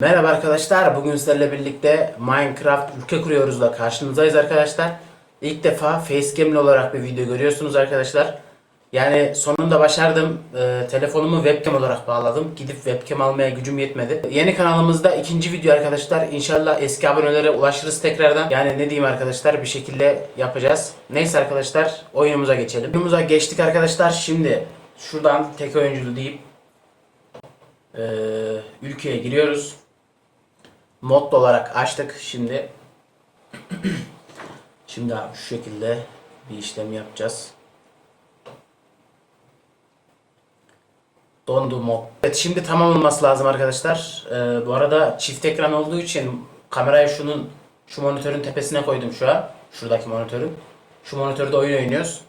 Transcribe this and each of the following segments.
Merhaba arkadaşlar. Bugün sizlerle birlikte Minecraft ülke kuruyoruz da karşınızdayız arkadaşlar. İlk defa facecam'li olarak bir video görüyorsunuz arkadaşlar. Yani sonunda başardım. Ee, telefonumu webcam olarak bağladım. Gidip webcam almaya gücüm yetmedi. Yeni kanalımızda ikinci video arkadaşlar. İnşallah eski abonelere ulaşırız tekrardan. Yani ne diyeyim arkadaşlar bir şekilde yapacağız. Neyse arkadaşlar oyunumuza geçelim. Oyunumuza geçtik arkadaşlar. Şimdi şuradan tek oyunculu deyip ee, ülkeye giriyoruz mod olarak açtık şimdi. şimdi abi şu şekilde bir işlem yapacağız. Dondu mod. Evet şimdi tamam olması lazım arkadaşlar. Ee, bu arada çift ekran olduğu için kamerayı şunun şu monitörün tepesine koydum şu an. Şuradaki monitörün. Şu monitörde oyun oynuyoruz.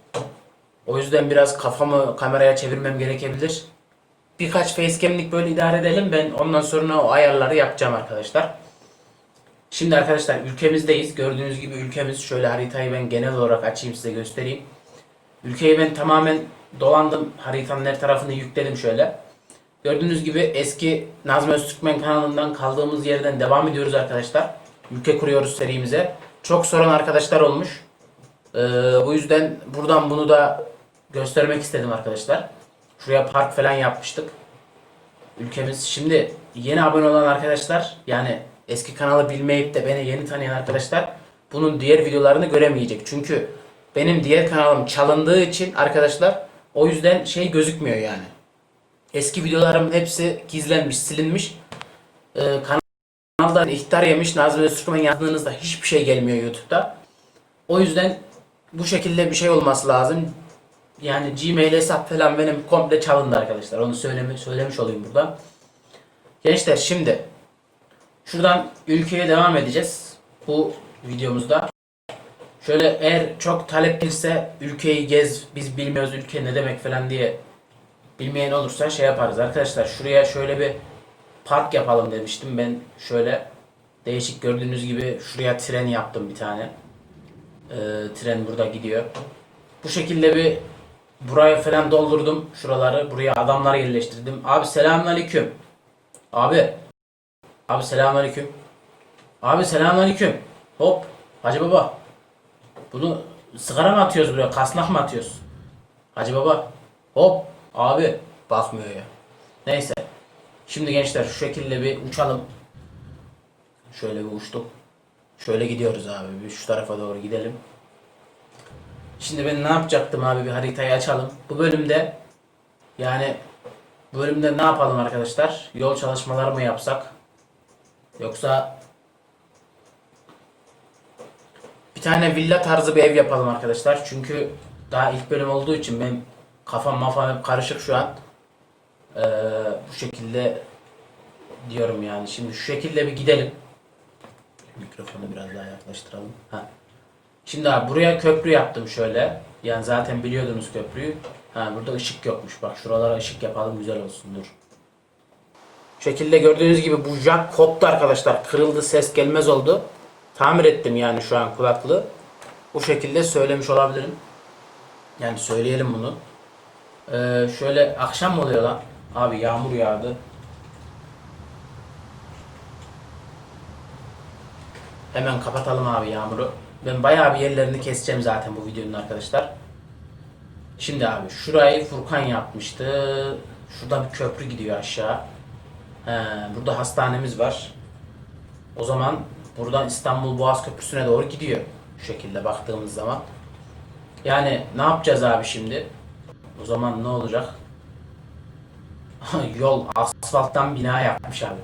O yüzden biraz kafamı kameraya çevirmem gerekebilir. Birkaç facecam'lik böyle idare edelim. Ben ondan sonra o ayarları yapacağım arkadaşlar. Şimdi arkadaşlar ülkemizdeyiz. Gördüğünüz gibi ülkemiz şöyle haritayı ben genel olarak açayım size göstereyim. Ülkeyi ben tamamen dolandım. Haritanın her tarafını yükledim şöyle. Gördüğünüz gibi eski Nazım Öztürkmen kanalından kaldığımız yerden devam ediyoruz arkadaşlar. Ülke kuruyoruz serimize. Çok soran arkadaşlar olmuş. Ee, bu yüzden buradan bunu da göstermek istedim arkadaşlar. Şuraya park falan yapmıştık. Ülkemiz şimdi yeni abone olan arkadaşlar yani eski kanalı bilmeyip de beni yeni tanıyan arkadaşlar bunun diğer videolarını göremeyecek. Çünkü benim diğer kanalım çalındığı için arkadaşlar o yüzden şey gözükmüyor yani. Eski videolarım hepsi gizlenmiş, silinmiş. Ee, kanaldan ihtar yemiş Nazım Öztürkmen yazdığınızda hiçbir şey gelmiyor YouTube'da. O yüzden bu şekilde bir şey olması lazım. Yani Gmail hesap falan benim komple çalındı arkadaşlar. Onu söyleme, söylemiş olayım burada. Gençler şimdi şuradan ülkeye devam edeceğiz. Bu videomuzda. Şöyle eğer çok talep gelirse ülkeyi gez biz bilmiyoruz ülke ne demek falan diye bilmeyen olursa şey yaparız. Arkadaşlar şuraya şöyle bir park yapalım demiştim. Ben şöyle değişik gördüğünüz gibi şuraya tren yaptım bir tane. Ee, tren burada gidiyor. Bu şekilde bir buraya falan doldurdum şuraları. Buraya adamlar yerleştirdim. Abi selamünaleyküm. Abi. Abi selamünaleyküm. Abi selamünaleyküm. Hop. Hacı baba. Bunu sigara mı atıyoruz buraya? Kasnak mı atıyoruz? Hacı baba. Hop. Abi. Bakmıyor ya. Neyse. Şimdi gençler şu şekilde bir uçalım. Şöyle bir uçtuk. Şöyle gidiyoruz abi. Bir şu tarafa doğru gidelim. Şimdi ben ne yapacaktım abi bir haritayı açalım. Bu bölümde yani bu bölümde ne yapalım arkadaşlar? Yol çalışmaları mı yapsak? Yoksa bir tane villa tarzı bir ev yapalım arkadaşlar. Çünkü daha ilk bölüm olduğu için benim kafam mafam hep karışık şu an. Ee, bu şekilde diyorum yani. Şimdi şu şekilde bir gidelim. Mikrofonu biraz daha yaklaştıralım. Ha. Şimdi abi buraya köprü yaptım şöyle. Yani zaten biliyordunuz köprüyü. Ha burada ışık yokmuş. Bak şuralara ışık yapalım güzel olsun dur. Şekilde gördüğünüz gibi bu jack koptu arkadaşlar. Kırıldı ses gelmez oldu. Tamir ettim yani şu an kulaklığı. Bu şekilde söylemiş olabilirim. Yani söyleyelim bunu. Ee, şöyle akşam mı oluyor lan? Abi yağmur yağdı. Hemen kapatalım abi yağmuru. Ben bayağı bir yerlerini keseceğim zaten bu videonun arkadaşlar. Şimdi abi şurayı Furkan yapmıştı. Şurada bir köprü gidiyor aşağı. He, burada hastanemiz var. O zaman buradan İstanbul Boğaz Köprüsü'ne doğru gidiyor. Şu şekilde baktığımız zaman. Yani ne yapacağız abi şimdi? O zaman ne olacak? Yol asfalttan bina yapmış abi.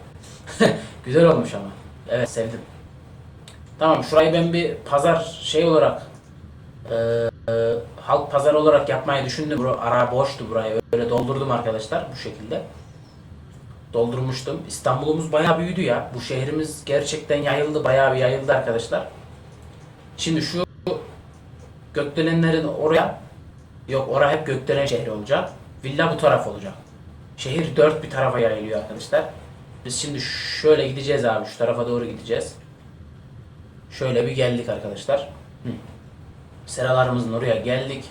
Güzel olmuş ama. Evet sevdim. Tamam şurayı ben bir pazar şey olarak e, e, halk pazar olarak yapmayı düşündüm. Bura, ara boştu burayı. Öyle doldurdum arkadaşlar bu şekilde. Doldurmuştum. İstanbul'umuz bayağı büyüdü ya. Bu şehrimiz gerçekten yayıldı. Bayağı bir yayıldı arkadaşlar. Şimdi şu gökdelenlerin oraya yok oraya hep gökdelen şehri olacak. Villa bu taraf olacak. Şehir dört bir tarafa yayılıyor arkadaşlar. Biz şimdi şöyle gideceğiz abi. Şu tarafa doğru gideceğiz. Şöyle bir geldik arkadaşlar. Seralarımızın oraya geldik.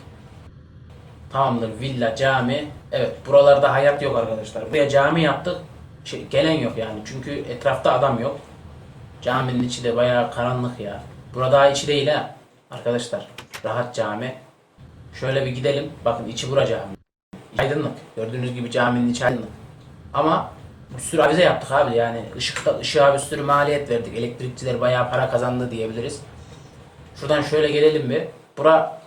Tamamdır villa, cami. Evet buralarda hayat yok arkadaşlar. Buraya cami yaptık. şey, gelen yok yani. Çünkü etrafta adam yok. Caminin içi de bayağı karanlık ya. Burada içi değil ha. Arkadaşlar rahat cami. Şöyle bir gidelim. Bakın içi bura cami. Aydınlık. Gördüğünüz gibi caminin içi aydınlık. Ama bir sürü avize yaptık abi yani ışıkta ışığa bir sürü maliyet verdik. Elektrikçiler bayağı para kazandı diyebiliriz. Şuradan şöyle gelelim bir. Bura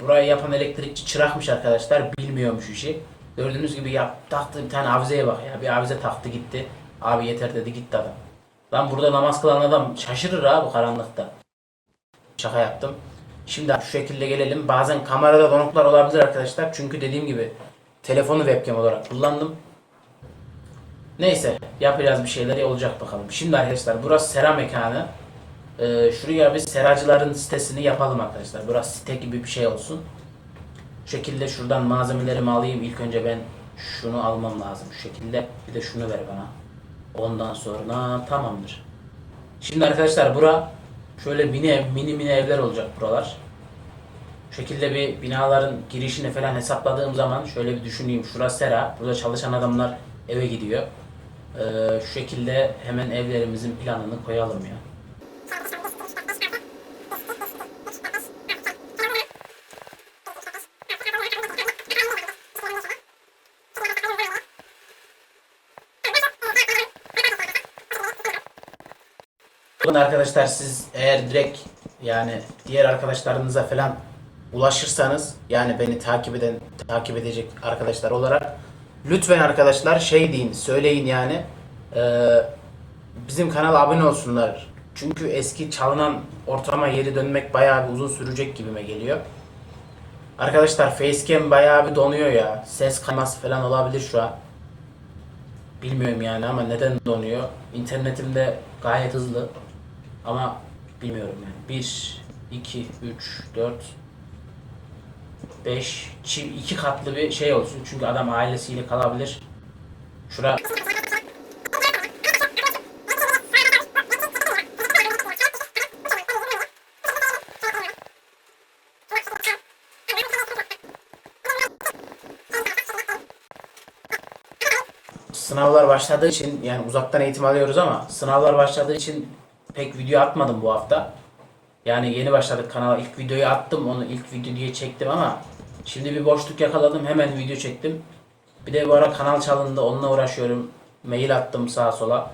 burayı yapan elektrikçi çırakmış arkadaşlar. Bilmiyormuş işi. Gördüğünüz gibi yap, taktı bir tane avizeye bak ya. Bir avize taktı gitti. Abi yeter dedi gitti adam. Lan burada namaz kılan adam şaşırır abi karanlıkta. Şaka yaptım. Şimdi şu şekilde gelelim. Bazen kamerada donuklar olabilir arkadaşlar. Çünkü dediğim gibi telefonu webcam olarak kullandım. Neyse yapacağız bir şeyler olacak bakalım. Şimdi arkadaşlar burası sera mekanı. Ee, şuraya biz seracıların sitesini yapalım arkadaşlar. Burası site gibi bir şey olsun. Şu şekilde şuradan malzemelerimi alayım. İlk önce ben şunu almam lazım. Şu şekilde bir de şunu ver bana. Ondan sonra tamamdır. Şimdi arkadaşlar bura şöyle mini ev, mini mini evler olacak buralar. Şu şekilde bir binaların girişini falan hesapladığım zaman şöyle bir düşüneyim. Şurası sera. Burada çalışan adamlar eve gidiyor. Ee, şu şekilde hemen evlerimizin planını koyalım ya. Bakın arkadaşlar siz eğer direkt yani diğer arkadaşlarınıza falan ulaşırsanız yani beni takip eden takip edecek arkadaşlar olarak lütfen arkadaşlar şey deyin söyleyin yani eee, bizim kanala abone olsunlar. Çünkü eski çalınan ortama geri dönmek bayağı bir uzun sürecek gibime geliyor. Arkadaşlar facecam bayağı bir donuyor ya. Ses kayması falan olabilir şu an. Bilmiyorum yani ama neden donuyor? İnternetim de gayet hızlı. Ama bilmiyorum yani. 1, 2, 3, 4, 5, çift iki katlı bir şey olsun. Çünkü adam ailesiyle kalabilir. Şura sınavlar başladığı için yani uzaktan eğitim alıyoruz ama sınavlar başladığı için pek video atmadım bu hafta. Yani yeni başladık kanala. ilk videoyu attım. Onu ilk video diye çektim ama şimdi bir boşluk yakaladım. Hemen video çektim. Bir de bu ara kanal çalındı. Onunla uğraşıyorum. Mail attım sağa sola.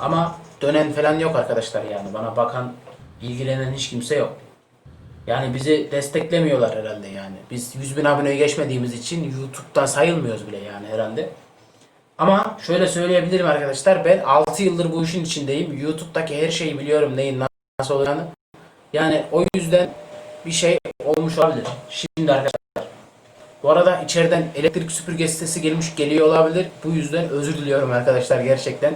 Ama dönen falan yok arkadaşlar yani. Bana bakan, ilgilenen hiç kimse yok. Yani bizi desteklemiyorlar herhalde yani. Biz 100 bin aboneye geçmediğimiz için YouTube'dan sayılmıyoruz bile yani herhalde. Ama şöyle söyleyebilirim arkadaşlar. Ben 6 yıldır bu işin içindeyim. YouTube'daki her şeyi biliyorum neyin nasıl olacağını. Yani o yüzden bir şey olmuş olabilir. Şimdi arkadaşlar. Bu arada içeriden elektrik süpürge sesi gelmiş geliyor olabilir. Bu yüzden özür diliyorum arkadaşlar gerçekten.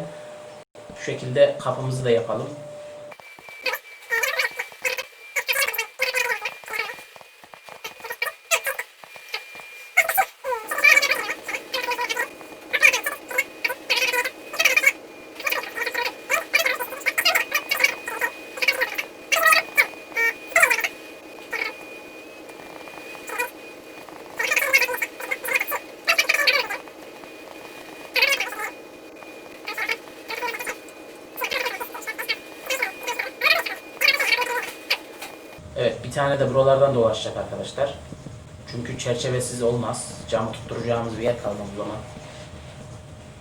Şu şekilde kapımızı da yapalım. Tane de buralardan dolaşacak arkadaşlar. Çünkü çerçevesiz olmaz. Camı tutturacağımız bir yer kalmaz o zaman.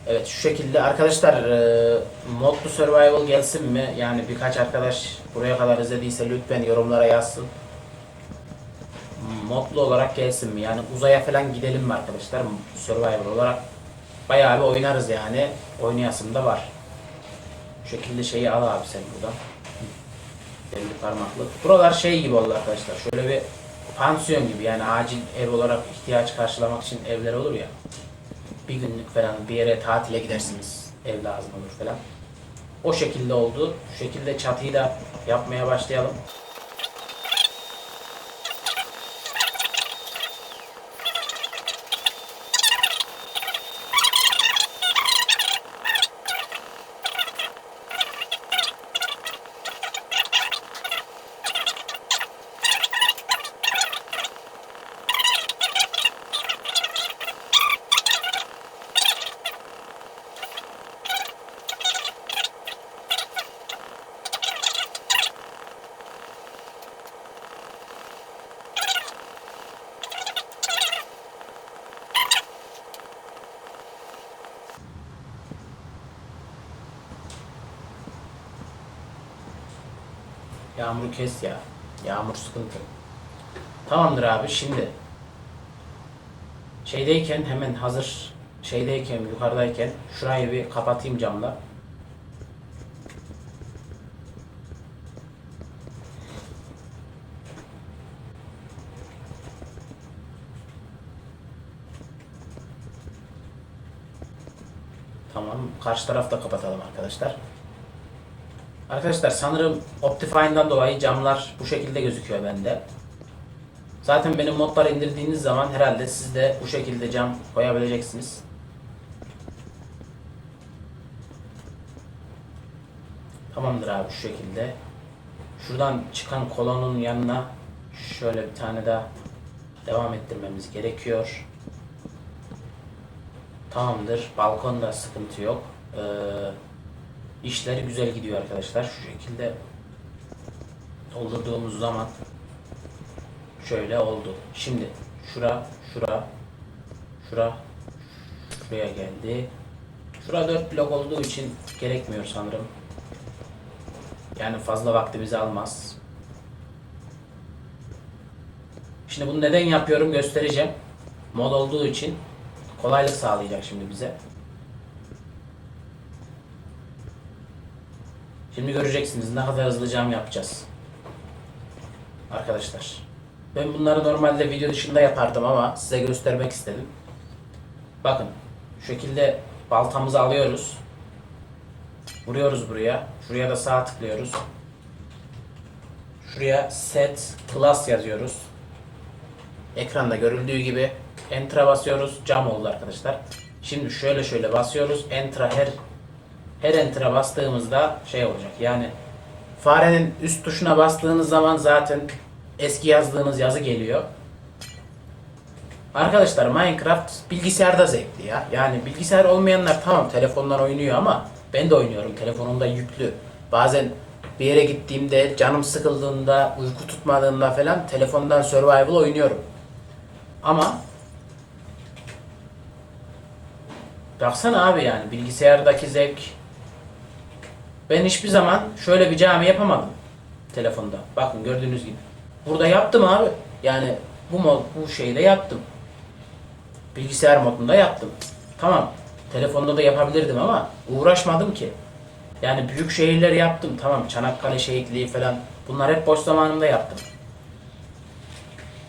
Evet şu şekilde arkadaşlar e, Modlu Survival gelsin mi? Yani birkaç arkadaş buraya kadar izlediyse lütfen yorumlara yazsın. Modlu olarak gelsin mi? Yani uzaya falan gidelim mi arkadaşlar? Survival olarak bayağı bir oynarız yani. Oynayasım da var. Şu şekilde şeyi al abi sen buradan. Belli parmaklık. Buralar şey gibi oldu arkadaşlar. Şöyle bir pansiyon gibi yani acil ev olarak ihtiyaç karşılamak için evler olur ya. Bir günlük falan bir yere tatile gidersiniz. Ev lazım olur falan. O şekilde oldu. Şu şekilde çatıyı da yapmaya başlayalım. Yağmuru kes ya. Yağmur sıkıntı. Tamamdır abi şimdi. Şeydeyken hemen hazır şeydeyken yukarıdayken şurayı bir kapatayım camla. Tamam. Karşı tarafta kapatalım arkadaşlar. Arkadaşlar sanırım Optifine'dan dolayı camlar bu şekilde gözüküyor bende. Zaten benim modları indirdiğiniz zaman herhalde siz de bu şekilde cam koyabileceksiniz. Tamamdır abi şu şekilde. Şuradan çıkan kolonun yanına şöyle bir tane daha devam ettirmemiz gerekiyor. Tamamdır. Balkonda sıkıntı yok. Ee, işleri güzel gidiyor arkadaşlar. Şu şekilde doldurduğumuz zaman şöyle oldu. Şimdi şura, şura, şura, şuraya geldi. Şura 4 blok olduğu için gerekmiyor sanırım. Yani fazla vaktimizi almaz. Şimdi bunu neden yapıyorum göstereceğim. Mod olduğu için kolaylık sağlayacak şimdi bize. Şimdi göreceksiniz ne kadar hızlı cam yapacağız. Arkadaşlar. Ben bunları normalde video dışında yapardım ama size göstermek istedim. Bakın şu şekilde baltamızı alıyoruz. Vuruyoruz buraya. Şuraya da sağ tıklıyoruz. Şuraya set plus yazıyoruz. Ekranda görüldüğü gibi enter'a basıyoruz. Cam oldu arkadaşlar. Şimdi şöyle şöyle basıyoruz. Enter'a her her enter'a bastığımızda şey olacak. Yani farenin üst tuşuna bastığınız zaman zaten eski yazdığınız yazı geliyor. Arkadaşlar Minecraft bilgisayarda zevkli ya. Yani bilgisayar olmayanlar tamam telefondan oynuyor ama ben de oynuyorum. Telefonumda yüklü. Bazen bir yere gittiğimde canım sıkıldığında, uyku tutmadığında falan telefondan survival oynuyorum. Ama baksana abi yani bilgisayardaki zevk ben hiçbir zaman şöyle bir cami yapamadım telefonda. Bakın gördüğünüz gibi. Burada yaptım abi. Yani bu mod, bu şeyde yaptım. Bilgisayar modunda yaptım. Tamam. Telefonda da yapabilirdim ama uğraşmadım ki. Yani büyük şehirler yaptım. Tamam Çanakkale şehitliği falan. Bunlar hep boş zamanımda yaptım.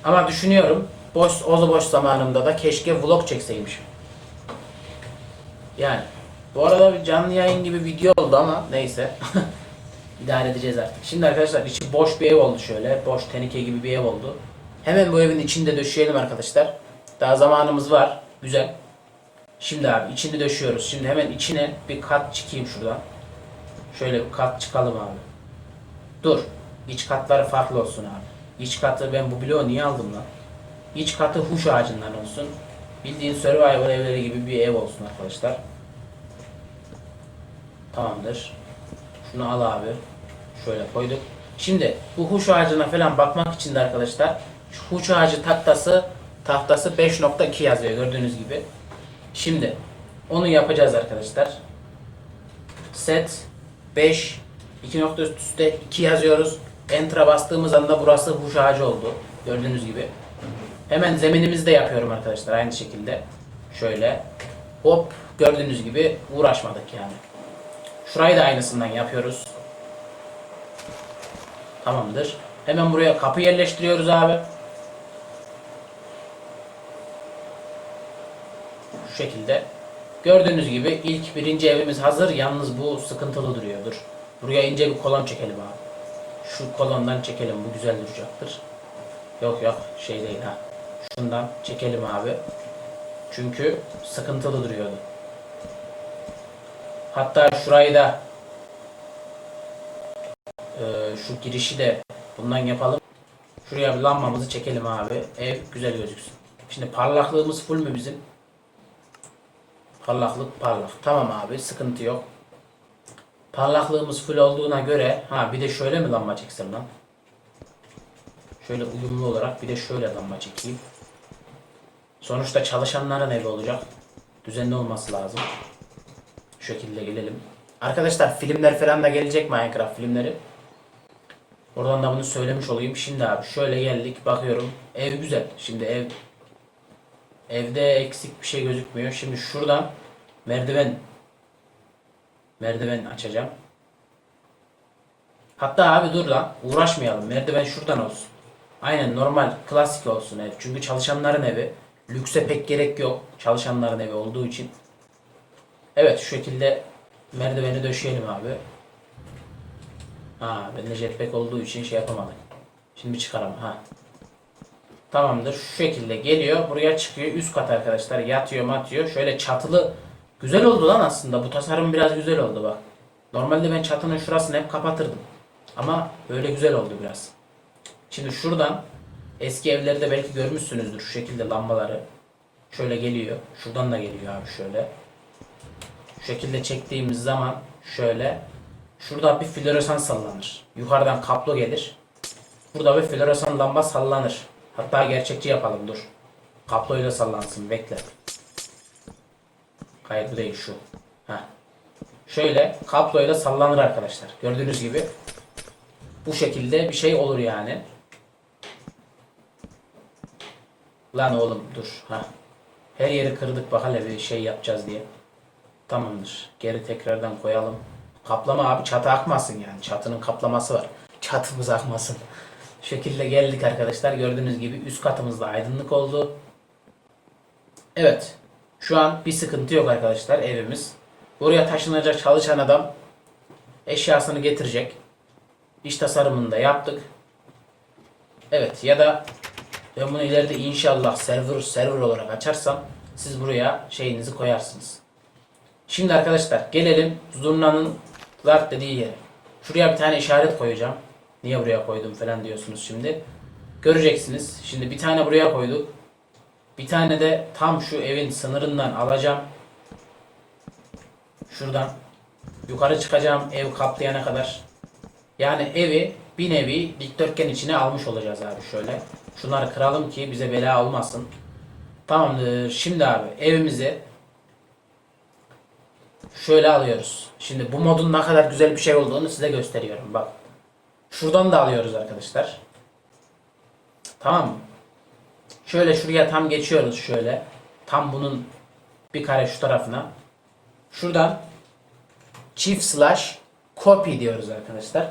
Ama düşünüyorum boş o boş zamanımda da keşke vlog çekseymişim. Yani bu arada bir canlı yayın gibi video oldu ama neyse. İdare edeceğiz artık. Şimdi arkadaşlar içi boş bir ev oldu şöyle. Boş tenike gibi bir ev oldu. Hemen bu evin içinde döşeyelim arkadaşlar. Daha zamanımız var. Güzel. Şimdi abi içini döşüyoruz. Şimdi hemen içine bir kat çıkayım şuradan. Şöyle bir kat çıkalım abi. Dur. İç katları farklı olsun abi. İç katı ben bu bloğu niye aldım lan? İç katı huş ağacından olsun. Bildiğin survival evleri gibi bir ev olsun arkadaşlar. Tamamdır. Şunu al abi. Şöyle koyduk. Şimdi bu huş ağacına falan bakmak için de arkadaşlar şu huş ağacı tahtası tahtası 5.2 yazıyor gördüğünüz gibi. Şimdi onu yapacağız arkadaşlar. Set 5 2 nokta üst üste 2 yazıyoruz. Enter'a bastığımız anda burası huş ağacı oldu. Gördüğünüz gibi. Hemen zeminimizi de yapıyorum arkadaşlar aynı şekilde. Şöyle hop gördüğünüz gibi uğraşmadık yani. Şurayı da aynısından yapıyoruz. Tamamdır. Hemen buraya kapı yerleştiriyoruz abi. Şu şekilde. Gördüğünüz gibi ilk birinci evimiz hazır. Yalnız bu sıkıntılı duruyordur. Buraya ince bir kolon çekelim abi. Şu kolondan çekelim. Bu güzel duracaktır. Yok yok şey değil ha. Şundan çekelim abi. Çünkü sıkıntılı duruyordu. Hatta şurayı da e, şu girişi de bundan yapalım. Şuraya bir lambamızı çekelim abi. Ev güzel gözüksün. Şimdi parlaklığımız full mü bizim? Parlaklık parlak. Tamam abi sıkıntı yok. Parlaklığımız full olduğuna göre ha bir de şöyle mi lamba çeksem lan? Şöyle uyumlu olarak bir de şöyle lamba çekeyim. Sonuçta çalışanların evi olacak. Düzenli olması lazım. Şekilde gelelim. Arkadaşlar filmler falan da gelecek Minecraft filmleri. Oradan da bunu söylemiş olayım. Şimdi abi şöyle geldik bakıyorum. Ev güzel. Şimdi ev evde eksik bir şey gözükmüyor. Şimdi şuradan merdiven merdiven açacağım. Hatta abi dur lan uğraşmayalım. Merdiven şuradan olsun. Aynen normal klasik olsun ev. Çünkü çalışanların evi. Lükse pek gerek yok. Çalışanların evi olduğu için. Evet şu şekilde merdiveni döşeyelim abi. Ha bende jetpack olduğu için şey yapamadık. Şimdi çıkaralım ha. Tamamdır. Şu şekilde geliyor. Buraya çıkıyor. Üst kat arkadaşlar. Yatıyor matıyor. Şöyle çatılı. Güzel oldu lan aslında. Bu tasarım biraz güzel oldu bak. Normalde ben çatının şurasını hep kapatırdım. Ama böyle güzel oldu biraz. Şimdi şuradan eski evlerde belki görmüşsünüzdür şu şekilde lambaları. Şöyle geliyor. Şuradan da geliyor abi şöyle. Şekilde çektiğimiz zaman şöyle şurada bir floresan sallanır. Yukarıdan kablo gelir. Burada bir floresan lamba sallanır. Hatta gerçekçi yapalım dur. Kabloyla sallansın bekle. Hayır bu değil şu. Heh. Şöyle kabloyla sallanır arkadaşlar. Gördüğünüz gibi bu şekilde bir şey olur yani. Lan oğlum dur. Ha. Her yeri kırdık bak hele bir şey yapacağız diye. Tamamdır. Geri tekrardan koyalım. Kaplama abi çatı akmasın yani. Çatının kaplaması var. Çatımız akmasın. Şekilde geldik arkadaşlar. Gördüğünüz gibi üst katımızda aydınlık oldu. Evet. Şu an bir sıkıntı yok arkadaşlar evimiz. Buraya taşınacak çalışan adam eşyasını getirecek. İş tasarımını da yaptık. Evet ya da ben bunu ileride inşallah server server olarak açarsam siz buraya şeyinizi koyarsınız. Şimdi arkadaşlar gelelim zurnanın zart dediği yere. Şuraya bir tane işaret koyacağım. Niye buraya koydum falan diyorsunuz şimdi. Göreceksiniz. Şimdi bir tane buraya koyduk. Bir tane de tam şu evin sınırından alacağım. Şuradan yukarı çıkacağım ev kaplayana kadar. Yani evi bir nevi dikdörtgen içine almış olacağız abi şöyle. Şunları kıralım ki bize bela olmasın. Tamamdır. Şimdi abi evimizi şöyle alıyoruz. Şimdi bu modun ne kadar güzel bir şey olduğunu size gösteriyorum. Bak. Şuradan da alıyoruz arkadaşlar. Tamam? Şöyle şuraya tam geçiyoruz şöyle. Tam bunun bir kare şu tarafına. Şuradan çift slash copy diyoruz arkadaşlar.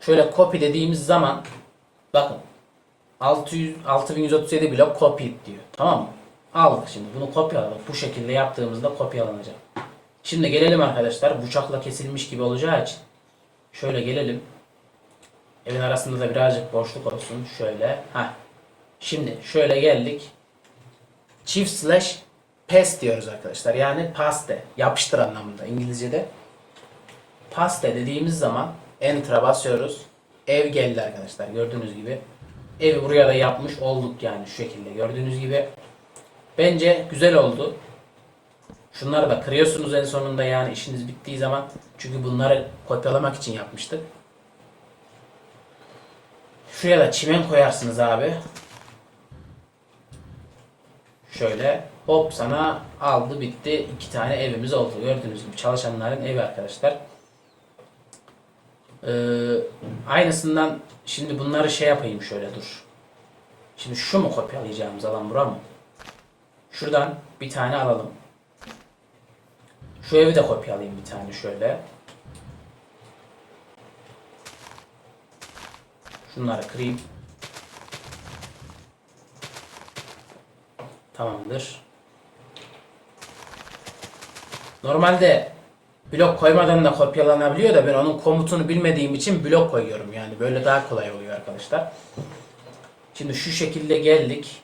Şöyle copy dediğimiz zaman bakın 600 6137 blok copy diyor. Tamam mı? Aldık şimdi bunu kopyaladık. Bu şekilde yaptığımızda kopyalanacak. Şimdi gelelim arkadaşlar. Bıçakla kesilmiş gibi olacağı için. Şöyle gelelim. Evin arasında da birazcık boşluk olsun. Şöyle. Heh. Şimdi şöyle geldik. Çift slash paste diyoruz arkadaşlar. Yani paste. Yapıştır anlamında İngilizce'de. Paste dediğimiz zaman enter'a basıyoruz. Ev geldi arkadaşlar. Gördüğünüz gibi. Evi buraya da yapmış olduk yani şu şekilde. Gördüğünüz gibi. Bence güzel oldu. Şunları da kırıyorsunuz en sonunda yani işiniz bittiği zaman. Çünkü bunları kopyalamak için yapmıştık. Şuraya da çimen koyarsınız abi. Şöyle hop sana aldı bitti. iki tane evimiz oldu. Gördüğünüz gibi çalışanların evi arkadaşlar. Ee, aynısından şimdi bunları şey yapayım şöyle dur. Şimdi şu mu kopyalayacağımız alan bura mı? Şuradan bir tane alalım. Şu evi de kopyalayayım bir tane şöyle. Şunları kırayım. Tamamdır. Normalde blok koymadan da kopyalanabiliyor da ben onun komutunu bilmediğim için blok koyuyorum. Yani böyle daha kolay oluyor arkadaşlar. Şimdi şu şekilde geldik.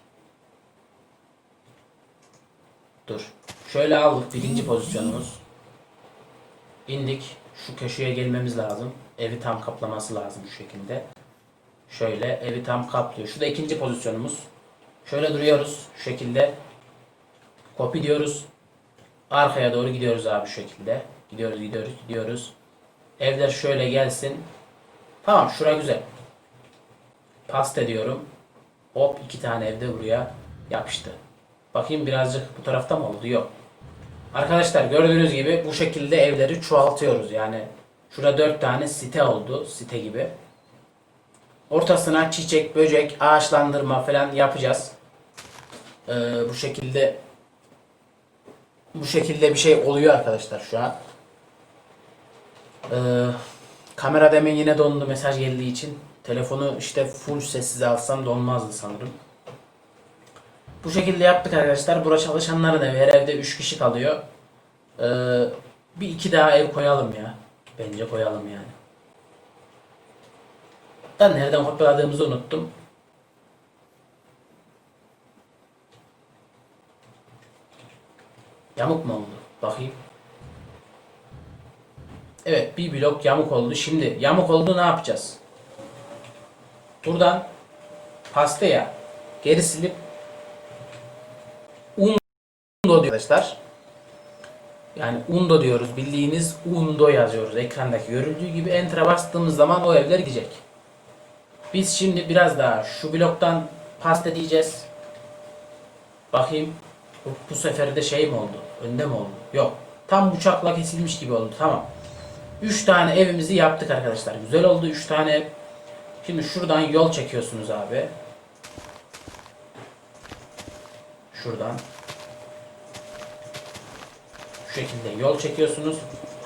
Dur. Şöyle aldık birinci pozisyonumuz. İndik. Şu köşeye gelmemiz lazım. Evi tam kaplaması lazım şu şekilde. Şöyle evi tam kaplıyor. Şu da ikinci pozisyonumuz. Şöyle duruyoruz şu şekilde. Copy diyoruz. Arkaya doğru gidiyoruz abi şu şekilde. Gidiyoruz gidiyoruz gidiyoruz. Evler şöyle gelsin. Tamam şura güzel. Paste diyorum. Hop iki tane evde buraya yapıştı. Bakayım birazcık bu tarafta mı oldu? Yok. Arkadaşlar gördüğünüz gibi bu şekilde evleri çoğaltıyoruz. Yani Şurada dört tane site oldu. Site gibi. Ortasına çiçek, böcek, ağaçlandırma falan yapacağız. Ee, bu şekilde bu şekilde bir şey oluyor arkadaşlar şu an. Ee, kamera demin yine dondu mesaj geldiği için. Telefonu işte full sessize alsam donmazdı sanırım. Bu şekilde yaptık arkadaşlar. Bura çalışanların evi. Her evde 3 kişi kalıyor. Ee, bir iki daha ev koyalım ya. Bence koyalım yani. Ben nereden kopyaladığımızı unuttum. Yamuk mu oldu? Bakayım. Evet bir blok yamuk oldu. Şimdi yamuk oldu ne yapacağız? Buradan pastaya geri silip diyor arkadaşlar. Yani undo diyoruz. Bildiğiniz undo yazıyoruz. Ekrandaki görüldüğü gibi enter'a bastığımız zaman o evler gidecek. Biz şimdi biraz daha şu bloktan pasta diyeceğiz. Bakayım. Bu, bu sefer de şey mi oldu? Önde mi oldu? Yok. Tam bıçakla kesilmiş gibi oldu. Tamam. 3 tane evimizi yaptık arkadaşlar. Güzel oldu 3 tane ev. Şimdi şuradan yol çekiyorsunuz abi. Şuradan. Şu şekilde yol çekiyorsunuz.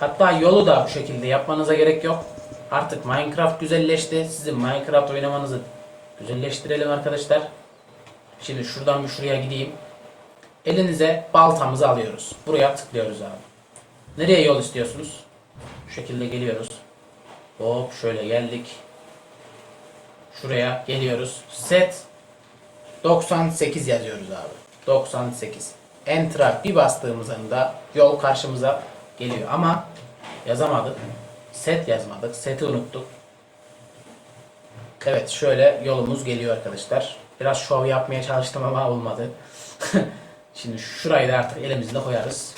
Hatta yolu da bu şekilde yapmanıza gerek yok. Artık Minecraft güzelleşti. Sizin Minecraft oynamanızı güzelleştirelim arkadaşlar. Şimdi şuradan bir şuraya gideyim. Elinize baltamızı alıyoruz. Buraya tıklıyoruz abi. Nereye yol istiyorsunuz? Şu şekilde geliyoruz. Hop şöyle geldik. Şuraya geliyoruz. Set 98 yazıyoruz abi. 98. Enter'a bir bastığımız anda yol karşımıza geliyor. Ama yazamadık. Set yazmadık. Seti unuttuk. Evet şöyle yolumuz geliyor arkadaşlar. Biraz şov yapmaya çalıştım ama olmadı. Şimdi şurayı da artık elimizle koyarız.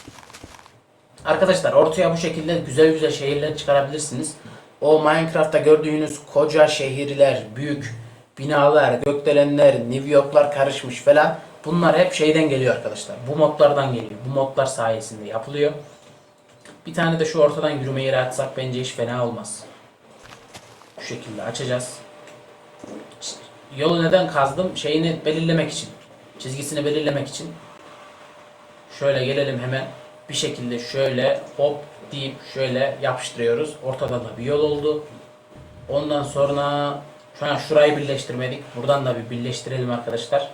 Arkadaşlar ortaya bu şekilde güzel güzel şehirler çıkarabilirsiniz. O Minecraft'ta gördüğünüz koca şehirler, büyük binalar, gökdelenler, New York'lar karışmış falan. Bunlar hep şeyden geliyor arkadaşlar. Bu modlardan geliyor. Bu modlar sayesinde yapılıyor. Bir tane de şu ortadan yürüme yeri açsak bence hiç fena olmaz. Şu şekilde açacağız. Yolu neden kazdım? Şeyini belirlemek için. Çizgisini belirlemek için. Şöyle gelelim hemen. Bir şekilde şöyle hop deyip şöyle yapıştırıyoruz. Ortada da bir yol oldu. Ondan sonra şu an şurayı birleştirmedik. Buradan da bir birleştirelim arkadaşlar.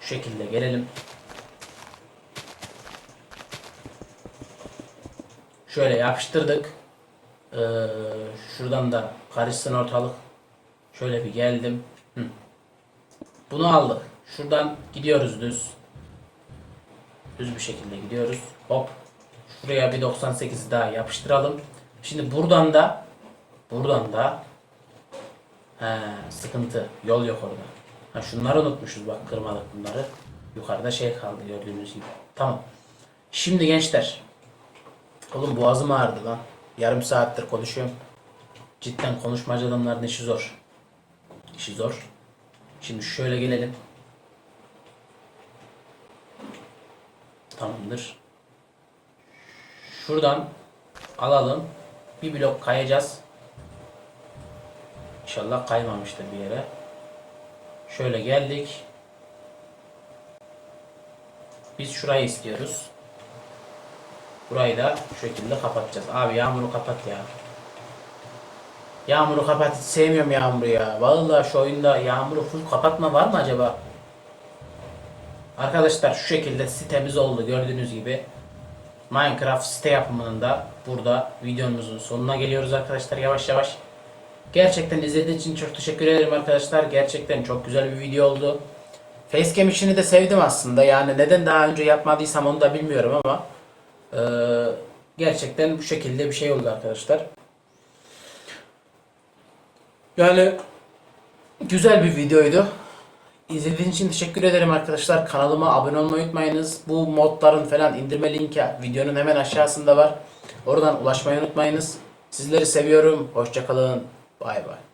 Şu şekilde gelelim. Şöyle yapıştırdık. Ee, şuradan da karışsın ortalık. Şöyle bir geldim. Hı. Bunu aldık. Şuradan gidiyoruz düz. Düz bir şekilde gidiyoruz. Hop. Şuraya bir 98 daha yapıştıralım. Şimdi buradan da buradan da he, sıkıntı. Yol yok orada. Ha, şunları unutmuşuz bak kırmadık bunları. Yukarıda şey kaldı gördüğünüz gibi. Tamam. Şimdi gençler. Oğlum boğazım ağrıdı lan. Yarım saattir konuşuyorum. Cidden konuşmacı adamların işi zor. İşi zor. Şimdi şöyle gelelim. Tamamdır. Şuradan alalım. Bir blok kayacağız. İnşallah kaymamıştır bir yere. Şöyle geldik. Biz şurayı istiyoruz. Burayı da şu şekilde kapatacağız. Abi yağmuru kapat ya. Yağmuru kapat. Hiç sevmiyorum yağmuru ya. Vallahi şu oyunda yağmuru full kapatma var mı acaba? Arkadaşlar şu şekilde sitemiz oldu gördüğünüz gibi. Minecraft site yapımının da burada videomuzun sonuna geliyoruz arkadaşlar yavaş yavaş. Gerçekten izlediğiniz için çok teşekkür ederim arkadaşlar. Gerçekten çok güzel bir video oldu. Facecam işini de sevdim aslında. Yani neden daha önce yapmadıysam onu da bilmiyorum ama eee, gerçekten bu şekilde bir şey oldu arkadaşlar. Yani güzel bir videoydu. İzlediğiniz için teşekkür ederim arkadaşlar. Kanalıma abone olmayı unutmayınız. Bu modların falan indirme linki videonun hemen aşağısında var. Oradan ulaşmayı unutmayınız. Sizleri seviyorum. Hoşçakalın. Bay bay.